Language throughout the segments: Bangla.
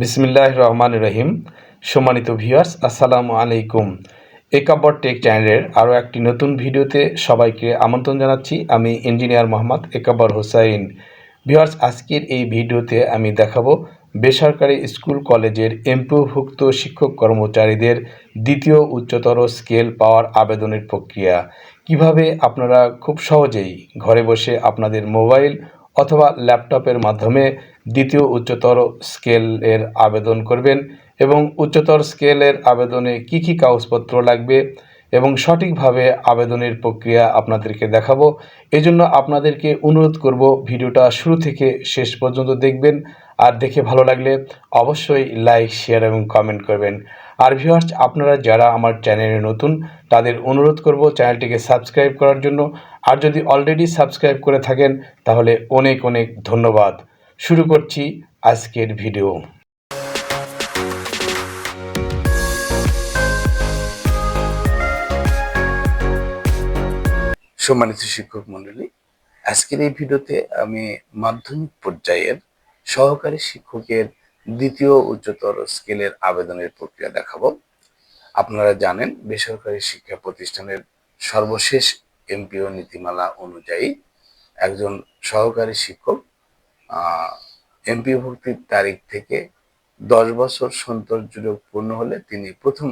বিসমিল্লাহ রহমান রহিম। সম্মানিত ভিউয়ার্স, আসসালামু আলাইকুম। একাব্বর টেক চ্যানেলের আরও একটি নতুন ভিডিওতে সবাইকে আমন্ত্রণ জানাচ্ছি। আমি ইঞ্জিনিয়ার মোহাম্মদ একাব্বর হোসাইন। ভিউয়ার্স, আজকের এই ভিডিওতে আমি দেখাবো বেসরকারি স্কুল কলেজের এমপিওভুক্ত শিক্ষক কর্মচারীদের দ্বিতীয় উচ্চতর স্কেল পাওয়ার আবেদনের প্রক্রিয়া। কীভাবে আপনারা খুব সহজেই ঘরে বসে আপনাদের মোবাইল অথবা ল্যাপটপের মাধ্যমে দ্বিতীয় উচ্চতর স্কেলের আবেদন করবেন এবং উচ্চতর স্কেলের আবেদনে কি কি কাগজপত্র লাগবে এবং সঠিকভাবে আবেদনের প্রক্রিয়া আপনাদেরকে দেখাবো। এজন্য আপনাদেরকে অনুরোধ করব ভিডিওটা শুরু থেকে শেষ পর্যন্ত দেখবেন। আর দেখে ভালো লাগলে অবশ্যই লাইক, শেয়ার এবং কমেন্ট করবেন। আর ভিউয়ার্স, আপনারা যারা আমার চ্যানেলে নতুন, তাদের অনুরোধ করব চ্যানেলটিকে সাবস্ক্রাইব করার জন্য। আর যদি অলরেডি সাবস্ক্রাইব করে থাকেন, তাহলে অনেক অনেক ধন্যবাদ। শুরু করছি আজকের ভিডিও। সম্মানিত শিক্ষক মন্ডলী আজকের এই ভিডিওতে আমি মাধ্যমিক পর্যায়ের সহকারী শিক্ষকের দ্বিতীয় উচ্চতর স্কেলের আবেদনের প্রক্রিয়া দেখাবো। আপনারা জানেন, বেসরকারি শিক্ষা প্রতিষ্ঠানের সর্বশেষ এমপিও নীতিমালা অনুযায়ী একজন সহকারী শিক্ষক এমপিও ভর্তির তারিখ থেকে দশ বছর সন্তোষ যুগ পূর্ণ হলে তিনি প্রথম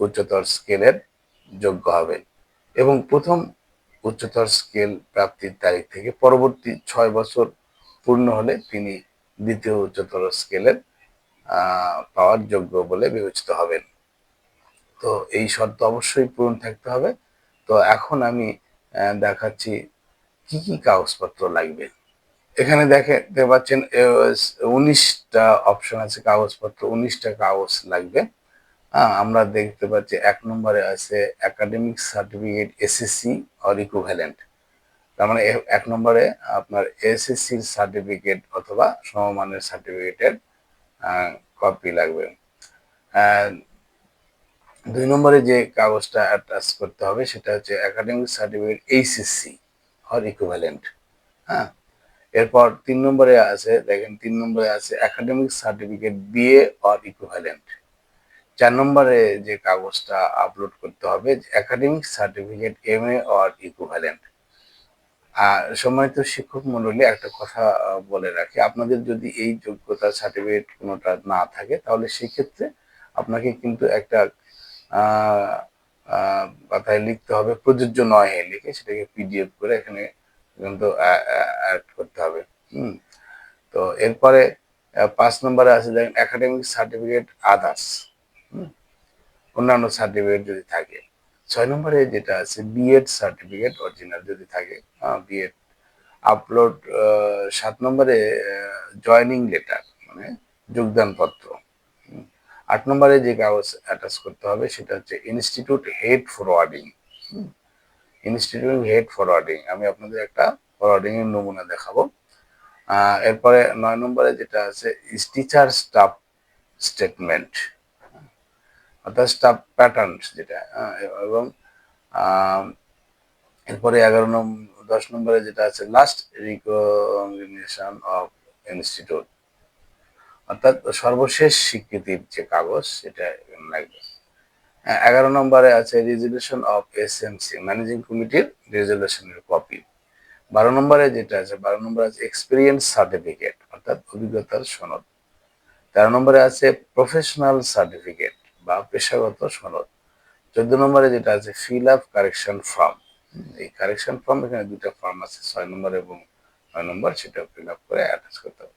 উচ্চতর স্কেলের যোগ্য হবেন এবং প্রথম উচ্চতর স্কেল প্রাপ্তির তারিখ থেকে পরবর্তী ছয় বছর পূর্ণ হলে তিনি দ্বিতীয় উচ্চতর স্কেলের পাওয়ার যোগ্য বলে বিবেচিত হবেন। তো এই শর্ত অবশ্যই পূরণ থাকতে হবে। তো এখন আমি দেখাচ্ছি কি কি কাগজপত্র লাগবে। এখানে দেখতে পাচ্ছেন উনিশটা অপশন আছে কাগজপত্র, উনিশটা কাগজ লাগবে। হ্যাঁ আমরা দেখতে পাচ্ছি এক নম্বরে আছে academic certificate SSC or equivalent তার মানে এক নম্বরে আপনার এসএসসির সার্টিফিকেট অথবা সমমানের সার্টিফিকেটের কপি লাগবে। দুই নম্বরে যে কাগজটা অ্যাটাচ করতে হবে সেটা হচ্ছে academic certificate HSC or equivalent হ্যাঁ এরপর তিন নম্বরে আছে, দেখেন তিন নম্বরে আছে academic certificate BA or equivalent চার নম্বরে যে কাগজটা আপলোড করতে হবে academic certificate M A or equivalent আর সম্মানিত শিক্ষক মন্ডলী একটা কথা বলে রাখি, আপনাদের যদি এই যোগ্যতা সার্টিফিকেট কোনোটা না থাকে, তাহলে সেক্ষেত্রে আপনাকে কিন্তু একটা কথায় লিখতে হবে, প্রযোজ্য নয় লিখে সেটাকে পিডিএফ করে এখানে কিন্তু অ্যাড করতে হবে। হুম। তো এরপরে পাঁচ নম্বরে আছে দেখেন একাডেমিক সার্টিফিকেট আদার্স অন্যান্য সার্টিফিকেট যদি থাকে। ছয় নম্বরে যেটা আছে বিএড সার্টিফিকেট অরিজিনাল যদি থাকে বিএড আপলোড সাত নম্বরে জয়নিং লেটার মানে যোগদান পত্র আট নম্বরে যে কাগজ অ্যাটাচ করতে হবে, সেটা হচ্ছে institute head forwarding institute head forwarding আমি আপনাদের একটা ফরওয়ার্ডিং এর নমুনা দেখাবো। এরপরে নয় নম্বরে যেটা আছে টিচার স্টাফ স্টেটমেন্ট অর্থাৎ স্টাফ প্যাটার্ন যেটা এবং এরপরে এগারো নম্বর দশ নম্বরে যেটা আছে লাস্ট রিকগনিশন অফ ইনস্টিটিউট অর্থাৎ সর্বশেষ স্বীকৃতির যে কাগজ, সেটা লাগবে। এগারো নম্বরে আছে resolution of S M C managing কমিটির রেজুলেশনের কপি বারো নম্বরে যেটা আছে, বারো নম্বরে আছে এক্সপিরিয়েন্স সার্টিফিকেট অর্থাৎ অভিজ্ঞতার সনদ। তেরো নম্বরে আছে প্রফেশনাল সার্টিফিকেট বা পেশাগত সনদ। চোদ্দ নম্বরে যেটা আছে ফিল আপ কারেকশন ফর্ম এই কারেকশন ফর্ম এখানে দুটা ফর্ম আছে, ছয় নম্বর এবং নয় নম্বর সেটা ফিল আপ করে অ্যাটাচ করতে হবে।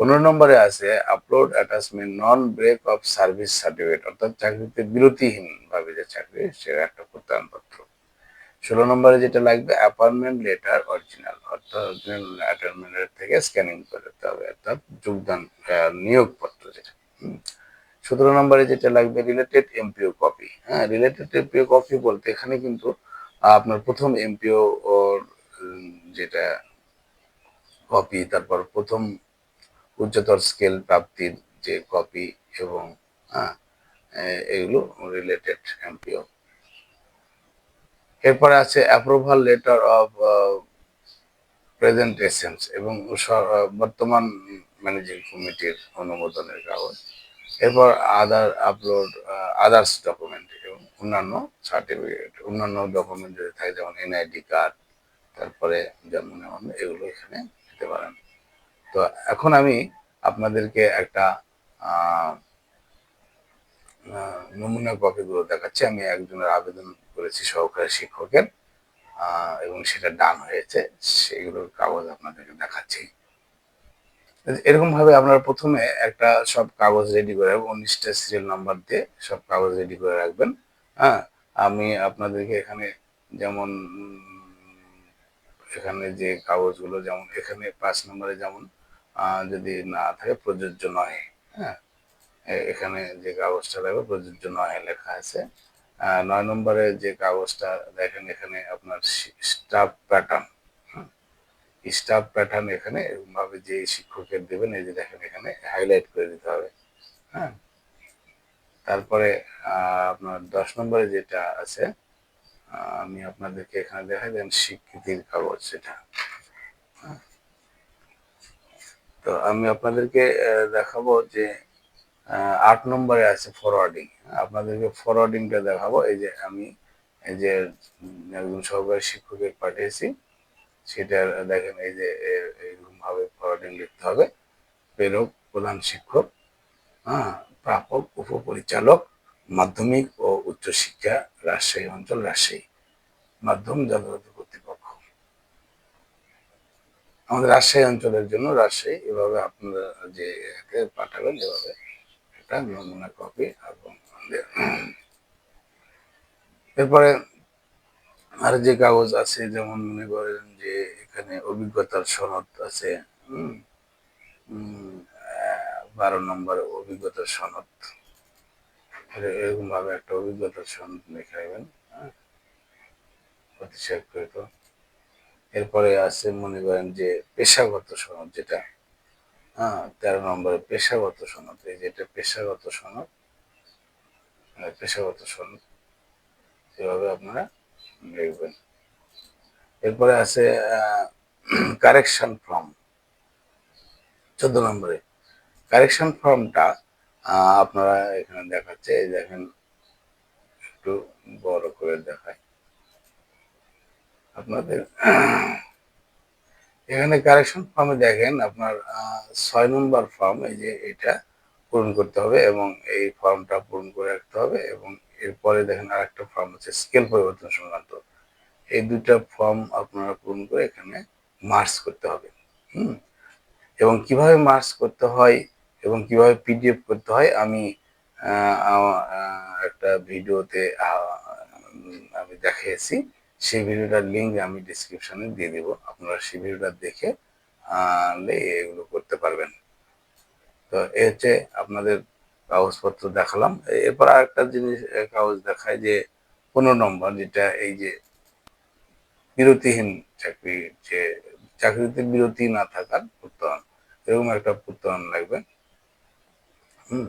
পনেরো নম্বরে আছে upload attachment non break of service certificate অর্থাৎ চাকরিতে বিরতিহীন ভাবে যে চাকরি, সেটা একটা প্রত্যয়নপত্র। ষোলো নম্বরে যেটা লাগবে অ্যাপয়েন্টমেন্ট লেটার অরিজিনাল অর্থাৎ অরিজিনাল থেকে স্ক্যানিং করতে হবে, অর্থাৎ যোগদান নিয়োগপত্র যেটা। সতেরো নম্বরে যেটা লাগবে রিলেটেড এমপিও কপি হ্যাঁ রিলেটেড এমপিও কপি বলতে এখানে কিন্তু আপনার প্রথম এমপিও যেটা কপি তারপর প্রথম উচ্চতর স্কেল প্রাপ্তির যে কপি এবং এগুলো রিলেটেড এমপিও এরপরে আছে অ্যাপ্রুভাল লেটার অফ প্রেজেন্টেশনস এবং বর্তমান ম্যানেজিং কমিটির অনুমোদনের কাগজ। এরপর আদার আপলোড আদার্স ডকুমেন্ট এবং অন্যান্য সার্টিফিকেট অন্যান্য ডকুমেন্ট যদি থাকে, যেমন এনআইডি কার্ড তারপরে যেমন এগুলো এখানে দিতে পারেন। তো এখন আমি আপনাদেরকে একটা নমুনা কপিগুলো দেখাচ্ছি। আমি একজনের আবেদন করেছি সহকারী শিক্ষকের এবং সেটা ডান হয়েছে। সেগুলোর কাগজ আপনাদেরকে দেখাচ্ছি। এরকম ভাবে আপনারা প্রথমে একটা সব কাগজ রেডি করে উনিশটা সিরিয়াল নাম্বার দিয়ে সব কাগজ রেডি করে রাখবেন। হ্যাঁ আমি আপনাদেরকে এখানে যেমন এখানে যে কাগজগুলো, যেমন এখানে পাঁচ নম্বরে যেমন যদি না থাকে প্রযোজ্য নয় হ্যাঁ? এখানে যে কাগজটা লাগবে, প্রযোজ্য নয় লেখা আছে। নয় নম্বরে যে কাগজটা দেখেন, এখানে আপনার স্টাফ প্যাটার্ন স্টাফ প্যাটার্ন এখানে এরকম ভাবে যে শিক্ষকের দেবেন, এই যে দেখেন এখানে হাইলাইট করে দিতে হবে হ্যাঁ? তারপরে আপনার দশ নম্বরে যেটা আছে আমি আপনাদেরকে এখানে দেখাই দেন, স্বীকৃতির কাগজ সেটা। তো আমি আপনাদেরকে দেখাবো যে আট নম্বরে আছে ফরওয়ার্ডিং আপনাদেরকে ফরওয়ার্ডিংটা দেখাবো। এই যে আমি, এই যে একজন সহকারী শিক্ষকের পাঠিয়েছি। সেটা দেখেন, এই যে এ- এইরকম ভাবে ফরওয়ার্ডিং লিখতে হবে। প্রেরক, প্রধান শিক্ষক হ্যাঁ প্রাপক, উপপরিচালক, মাধ্যমিক ও উচ্চশিক্ষা, রাজশাহী অঞ্চল, রাজশাহী। মাধ্যম, যথাযথ আমাদের রাজশাহী অঞ্চলের জন্য রাজশাহী এভাবে আপনারা যে পাঠাবেন, এভাবে একটা নমুনা কপি এবং এরপরে আর যে কাগজ আছে, যেমন মনে করেন যে এখানে অভিজ্ঞতার সনদ আছে বারো নম্বর অভিজ্ঞতার সনদ। এর- এরকম ভাবে একটা অভিজ্ঞতার সনদ লিখে নেবেন হ্যাঁ অতিশাক্ষরিত এরপরে আছে মনে করেন যে পেশাগত সনদ যেটা হ্যাঁ তেরো নম্বরে পেশাগত সনদ, এই যেটা পেশাগত সনদ পেশাগত সনদ, এভাবে আপনারা লিখবেন। এরপরে আছে কারেকশন ফর্ম, চোদ্দ নম্বরে। কারেকশন ফর্মটা আপনারা এখানে দেখাচ্ছে, এই দেখেন, একটু বড় করে দেখায়। আপনাদের, এখানে কারেকশন ফর্মে দেখেন আপনার ছয় নম্বর ফর্ম এই যে এটা পূরণ করতে হবে এবং এই ফর্মটা পূরণ করে রাখতে হবে এবং এরপরে দেখেন আর একটা ফর্ম আছে স্কেল পরিবর্তন সংক্রান্ত। এই দুটা ফর্ম আপনারা পূরণ করে এখানে মার্চ করতে হবে, হুম? এবং কীভাবে মার্চ করতে হয় এবং কীভাবে পিডিএফ করতে হয় আমি একটা ভিডিওতে আমি দেখিয়েছি। সেই ভিডিওটার লিঙ্ক আমি ডিসক্রিপশনে দিয়ে দেবো। আপনারা সেই ভিডিওটা দেখে এগুলো করতে পারবেন। তো এ হচ্ছে আপনাদের কাগজপত্র দেখালাম। এরপর আরেকটা জিনিস কাগজ দেখায় যে পনেরো নম্বর, যেটা এই যে বিরতিহীন চাকরি, যে চাকরিতে বিরতি না থাকার প্রত্যয়ন, এরকম একটা প্রত্যয়ন লাগবে। হুম,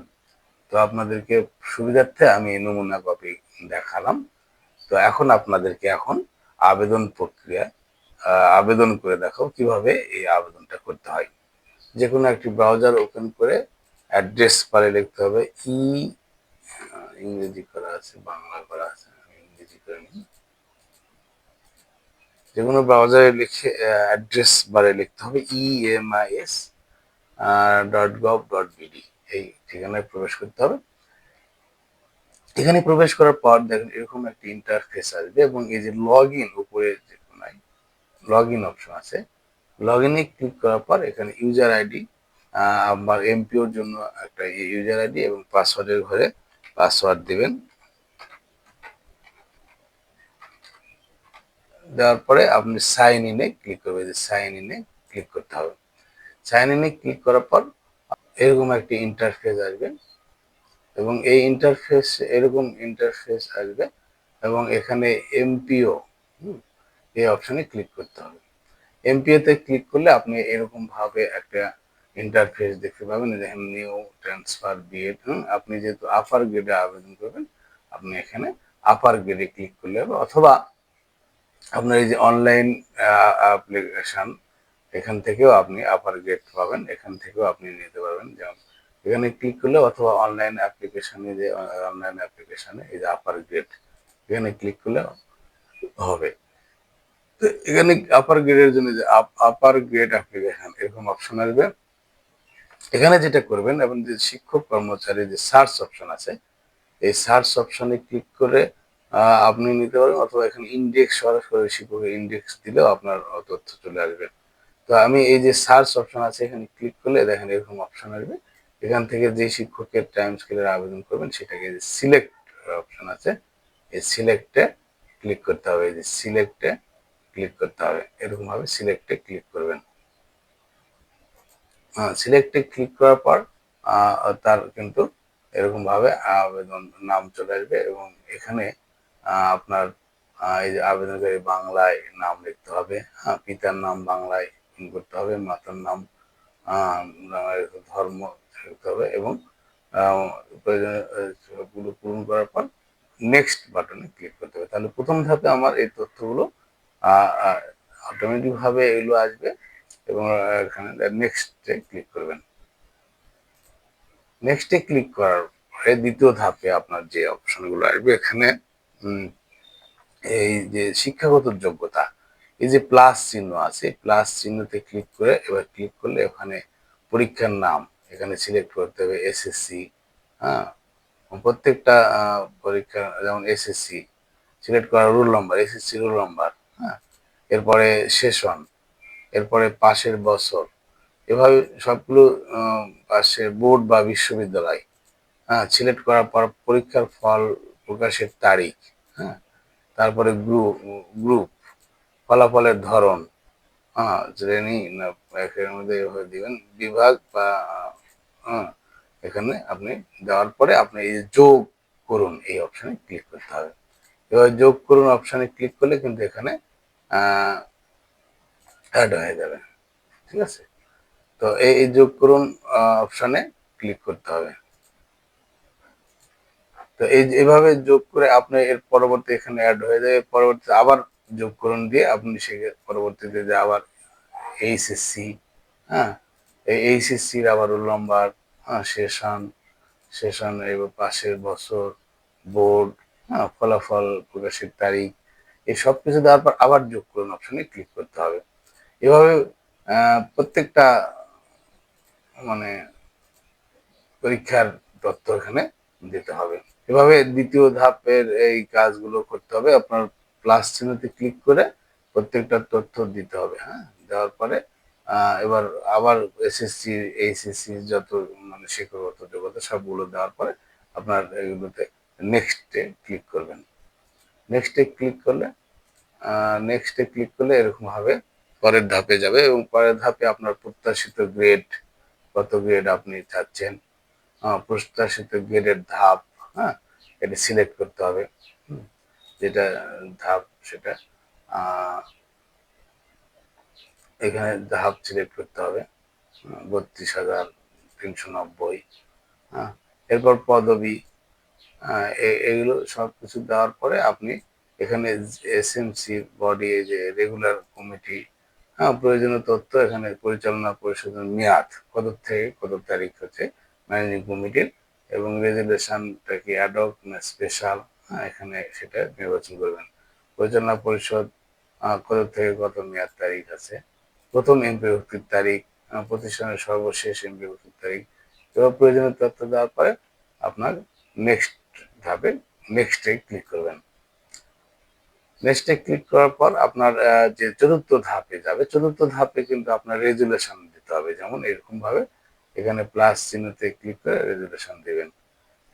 তো আপনাদেরকে সুবিধার্থে আমি নমুনা কপি দেখালাম। তো এখন আপনাদেরকে এখন আবেদন প্রক্রিয়া আবেদন করে দেখাও কীভাবে এই আবেদনটা করতে হয়। যে কোনো একটি ব্রাউজার ওপেন করে অ্যাড্রেস পারে লিখতে হবে ই ইংরেজি করা আছে, বাংলা করা আছে ইংরেজি করে নিই। যে কোনো ব্রাউজারে লিখে অ্যাড্রেস বারে লিখতে হবে E M I S dot gov dot BD এই ঠিকানায় প্রবেশ করতে হবে। এখানে প্রবেশ করার পর দেখেন এরকম একটি ইন্টারফেস আসবে এবং এই যে লগ ইন উপরে যে লগ ইন অপশন আছে। লগ ইনে ক্লিক করার পর এখানে ইউজার আইডি আমার এমপিওর জন্য একটা ইউজার আইডি এবং পাসওয়ার্ডের ঘরে পাসওয়ার্ড দিবেন। দেওয়ার পরে আপনি সাইন ইনে ক্লিক করবেন যে সাইন ইনে ক্লিক করতে হবে। সাইন ইনে ক্লিক করার পর এরকম একটি ইন্টারফেস আসবে। এবং এই ইন্টারফেস এরকম ইন্টারফেস আসবে এবং এখানে এমপিও এই অপশনে ক্লিক করতে হবে। এমপিও তে ক্লিক করলে আপনি এরকম ভাবে একটা ইন্টারফেস দেখতে পাবেন নিউ ট্রান্সফার বিএড আপনি যেহেতু আপার গ্রেডে আবেদন করবেন, আপনি এখানে আপার গ্রেডে ক্লিক করলে হবে। অথবা আপনার এই যে অনলাইন অ্যাপ্লিকেশন এখান থেকেও আপনি আপার গ্রেড পাবেন, এখান থেকেও আপনি নিতে পারবেন, যেমন এখানে ক্লিক করলে অথবা অনলাইন অ্যাপ্লিকেশনে যে অনলাইন অ্যাপ্লিকেশনে এই যে আপার গ্রেড এখানে ক্লিক করলে হবে। তো এখানে আপার গ্রেডের জন্য যে আপার গ্রেড অ্যাপ্লিকেশন এরকম অপশন আসবে। এখানে যেটা করবেন, এবং যে শিক্ষক কর্মচারী যে সার্চ অপশন আছে, এই সার্চ অপশনে ক্লিক করে আপনি নিতে পারেন, অথবা এখানে ইন্ডেক্স সরাসরি শিক্ষকের ইন্ডেক্স দিলেও আপনার তথ্য চলে আসবে। তো আমি এই যে সার্চ অপশন আছে, এখানে ক্লিক করলে দেখেন এরকম অপশন আসবে। এখান থেকে যে শিক্ষকের টাইম স্কেলের আবেদন করবেন, সেটাকে যে সিলেক্ট অপশন আছে, এই সিলেক্টে ক্লিক করতে হবে। এই যে সিলেক্টে ক্লিক করতে হবে। এরকম ভাবে সিলেক্টে ক্লিক করবেন। সিলেক্টে ক্লিক করার পর তার কিন্তু এরকম ভাবে আবেদন নাম চলে আসবে এবং এখানে আপনার এই যে আবেদনকারী বাংলায় নাম লিখতে হবে। হ্যাঁ পিতার নাম বাংলায় করতে হবে, মাতার নাম ধর্ম লিখতে হবে এবং প্রয়োজনীয় পূরণ করার পর নেক্সট বাটনে ক্লিক করতে হবে। তাহলে প্রথম ধাপে আমার এই তথ্যগুলো অটোমেটিক ভাবে এগুলো আসবে এবং এখানে নেক্সটে ক্লিক করবেন। নেক্সটে ক্লিক করার পরে দ্বিতীয় ধাপে আপনার যে অপশনগুলো আসবে, এখানে এই যে শিক্ষাগত যোগ্যতা, এই যে প্লাস চিহ্ন আছে প্লাস চিহ্নতে ক্লিক করে এবার ক্লিক করলে ওখানে পরীক্ষার নাম এখানে সিলেক্ট করতে হবে এসএসসি হ্যাঁ? প্রত্যেকটা পরীক্ষা, যেমন এসএসসি সিলেক্ট করা roll number SSC roll number হ্যাঁ? এরপরে সেশন এরপরে পাশের বছর, এভাবে সবগুলো পাশে বোর্ড বা বিশ্ববিদ্যালয় হ্যাঁ? সিলেক্ট করার পর পরীক্ষার ফল প্রকাশের তারিখ হ্যাঁ? তারপরে গ্রুপ গ্রুপ ফলাফলের ধরন শ্রেণি না বিভাগ বা এখানে আপনি দেওয়ার পরে আপনি এই যোগ করুন, এই অপশনে ক্লিক করতে হবে। এবার যোগ করুন অপশনে ক্লিক করলে কিন্তু এখানে অ্যাড হয়ে যাবে। ঠিক আছে? তো এই যোগ করুন অপশনে ক্লিক করতে হবে। তো এই এভাবে যোগ করে আপনি এর পরবর্তী এখানে অ্যাড হয়ে যাবে পরবর্তীতে আবার যোগ করুন দিয়ে আপনি সে পরবর্তীতে যে আবার এইচএসসি হ্যাঁ? এই এইচএসসির আবার রোল নাম্বার হ্যাঁ সেশন সেশন এবার পাশের বছর, বোর্ড হ্যাঁ ফলাফল প্রকাশের তারিখ, এই সব কিছু দেওয়ার পর আবার যোগ করুন অপশনে ক্লিক করতে হবে। এভাবে প্রত্যেকটা মানে পরীক্ষার তথ্য এখানে দিতে হবে। এভাবে দ্বিতীয় ধাপের এই কাজগুলো করতে হবে। আপনার প্লাস চিহ্নতে ক্লিক করে প্রত্যেকটা তথ্য দিতে হবে হ্যাঁ? দেওয়ার পরে এবার আবার এসএসসি এইচএসসি যত মানে শিক্ষাগত যোগ্যতা সবগুলো দেওয়ার পরে আপনার এগুলোতে নেক্সটে ক্লিক করবেন। নেক্সটে ক্লিক করলে নেক্সটে ক্লিক করলে এরকম ভাবে পরের ধাপে যাবে এবং পরের ধাপে আপনার প্রত্যাশিত গ্রেড কত গ্রেড আপনি চাচ্ছেন প্রত্যাশিত গ্রেডের ধাপ হ্যাঁ? এটা সিলেক্ট করতে হবে। যেটা ধাপ সেটা এখানে ধাপ সিলেক্ট করতে হবে। বত্রিশ হাজার তিনশো নব্বই। হ্যাঁ এরপর পদবি এগুলো সব কিছু দেওয়ার পরে আপনি এখানে এসএমসি বডি যে রেগুলার কমিটি হ্যাঁ প্রয়োজনীয় তথ্য এখানে পরিচালনা পরিষদের মেয়াদ, কত থেকে কত তারিখ হচ্ছে ম্যানেজিং কমিটির এবং রেজুলেশনটা কি অ্যাডক না স্পেশাল এখানে সেটা নির্বাচন করবেন। পরিচালনা পরিষদ কত থেকে কত মেয়াদ তারিখ আছে? প্রথম এমপি ভর্তির তারিখ প্রতিষ্ঠানের সর্বশেষ এমপি ভর্তির তারিখ এবার প্রয়োজনীয় তথ্য দেওয়ার পরে আপনার নেক্সট ধাপে নেক্সটে ক্লিক করবেন। নেক্সটে ক্লিক করার পর আপনার যে চতুর্থ ধাপে যাবে, চতুর্থ ধাপে কিন্তু আপনার রেজুলেশন দিতে হবে। যেমন এরকম ভাবে এখানে প্লাস চিহ্নতে ক্লিক করে রেজুলেশন দিবেন।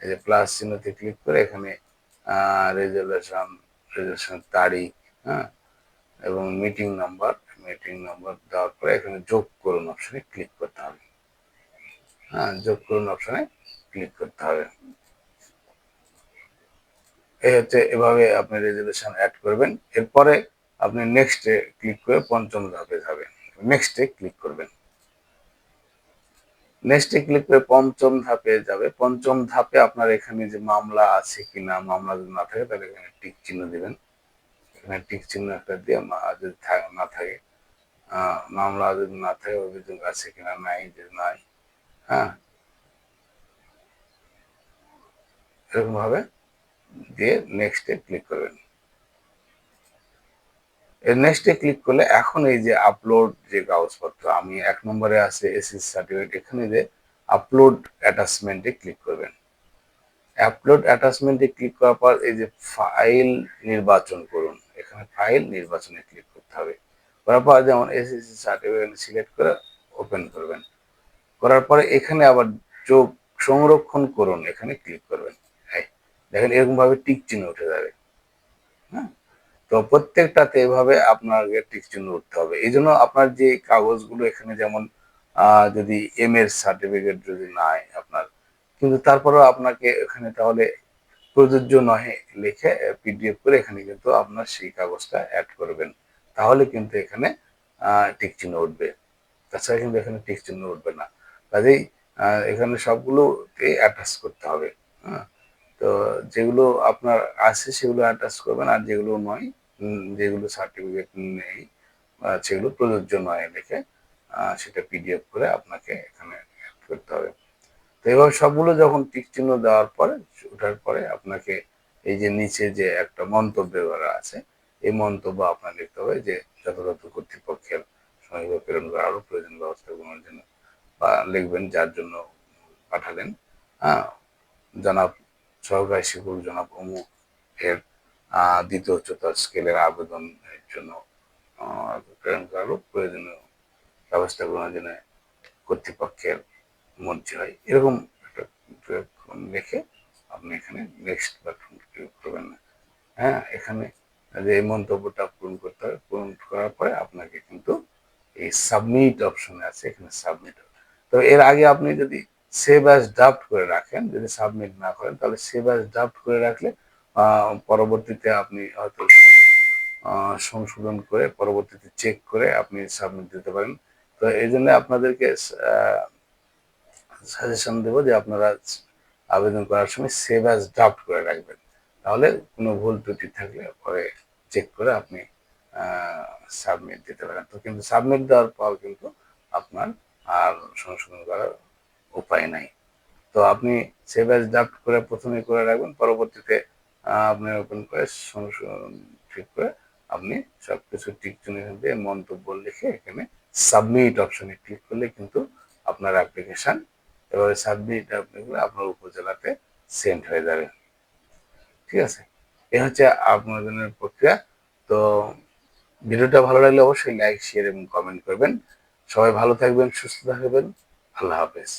এই যে প্লাস চিহ্নতে ক্লিক করে এখানে রেজুলেশন রেজুলেশন তারিখ হ্যাঁ এবং মিটিং নাম্বার মিটিং নাম্বার দেওয়ার পরে এখানে যোগ করুন অপশনে ক্লিক করতে হবে। হ্যাঁ যোগ করুন অপশনে ক্লিক করতে হবে। এই হচ্ছে এভাবে আপনি রেজুলেশন অ্যাড করবেন। এরপরে আপনি নেক্সটে ক্লিক করে পঞ্চম ধাপে যাবেন। নেক্সটে ক্লিক করবেন। নেক্সটে ক্লিক করে পঞ্চম ধাপে যাবে। পঞ্চম ধাপে আপনার এখানে যে মামলা আছে কিনা, মামলা যদি না থাকে, তাহলে এখানে টিক চিহ্ন দিবেন। এখানে টিক চিহ্ন একটা দিয়ে যদি না থাকে মামলা যদি না থাকে, অভিযোগ আছে কিনা, নাই যে নাই হ্যাঁ? এরকম ভাবে দিয়ে নেক্সটে ক্লিক করবেন। নেক্সটে ক্লিক করলে এখন এই যে আপলোড যে কাগজপত্র, আমি এক নম্বরে আছে এসএস সার্টিফিকেট এখানে যে আপলোড অ্যাটাচমেন্টে ক্লিক করবেন। আপলোড অ্যাটাচমেন্টে ক্লিক করার পর এই যে ফাইল নির্বাচন করুন, এখানে ফাইল নির্বাচনে ক্লিক করতে হবে। করার পর যেমন এসএসসি সার্টিফিকেট সিলেক্ট করে ওপেন করবেন। করার পরে এখানে আবার যোগ সংরক্ষণ করুন, এখানে ক্লিক করবেন। দেখেন এরকম ভাবে টিক চিহ্ন উঠে যাবে। তো প্রত্যেকটাতে এভাবে আপনাকে টিক চিহ্ন উঠতে হবে। এই জন্য আপনার যে কাগজগুলো এখানে যেমন যদি এম এর সার্টিফিকেট যদি নাই আপনার, কিন্তু তারপরেও আপনাকে এখানে তাহলে প্রযোজ্য নহে লিখে পিডিএফ করে এখানে কিন্তু আপনার সেই কাগজটা অ্যাড করবেন। তাহলে কিন্তু এখানে টিক চিহ্ন উঠবে। তাছাড়া কিন্তু এখানে টিক চিহ্ন উঠবে না। কাজেই এখানে সবগুলোকে অ্যাটাচ করতে হবে। হ্যাঁ তো যেগুলো আপনার আছে সেগুলো অ্যাটাচ করবেন আর যেগুলো নয় যেগুলো সার্টিফিকেট নেই সেগুলো প্রযোজ্য নয় লিখে সেটা পিডিএফ করে আপনাকে এখানে করতে হবে। তো এভাবে সবগুলো যখন টিক চিহ্ন দেওয়ার পরে, ওঠার পরে আপনাকে এই যে নিচে যে একটা মন্তব্য করা আছে, এই মন্তব্য আপনার লিখতে হবে যে যথাযথ কর্তৃপক্ষের সঙ্গে প্রেরণ করা আরও প্রয়োজন ব্যবস্থা গ্রহণের জন্য। বা লিখবেন যার জন্য পাঠালেন। হ্যাঁ জনাব সহকারী শিক্ষক জনাব অমুক এর দ্বিতীয় উচ্চতর স্কেলের আবেদনের জন্য প্রেরণ করারও প্রয়োজনীয় ব্যবস্থা গ্রহণের জন্য কর্তৃপক্ষের মর্জি হয়। এরকম একটা লিখে আপনি এখানে নেক্সট বাটন ক্লিক করবেন না। হ্যাঁ এখানে যে এই মন্তব্যটা পূরণ করতে হবে, পূরণ করার পরে আপনাকে কিন্তু এই সাবমিট অপশনে আছে, এখানে সাবমিট তো এর আগে আপনি যদি সেভ অ্যাজ ড্রাফট করে রাখেন, যদি সাবমিট না করেন, তাহলে সেভ অ্যাজ ড্রাফট করে রাখলে পরবর্তীতে আপনি হয়তো সংশোধন করে পরবর্তীতে চেক করে আপনি সাবমিট দিতে পারেন। তো এই জন্য আপনাদেরকে সাজেশন দেবো যে আপনারা আবেদন করার সময় সেভ অ্যাজ ড্রাফট করে রাখবেন। তাহলে কোনো ভুল ত্রুটি থাকলে পরে চেক করে আপনি সাবমিট দিতে পারেন। তো কিন্তু সাবমিট দেওয়ার পর কিন্তু আপনার আর সংশোধন করার উপায় নাই। তো আপনি সেভ অ্যাজ ড্রাফট করে প্রথমে করে রাখবেন, পরবর্তীতে আপনি ওপেন করে সংশোধন ঠিক করে আপনি সবকিছু টিক চিহ্ন দিয়ে মন্তব্য লিখে এখানে সাবমিট অপশনে ক্লিক করলে কিন্তু আপনার অ্যাপ্লিকেশন এবারে সাবমিট করে আপনার উপজেলাতে সেন্ড হয়ে যাবে। ঠিক আছে? এ হচ্ছে আপনাদের প্রক্রিয়া। তো ভিডিওটা ভালো লাগলে অবশ্যই লাইক শেয়ার এবং কমেন্ট করবেন। সবাই ভালো থাকবেন, সুস্থ থাকবেন। আল্লাহ হাফেজ।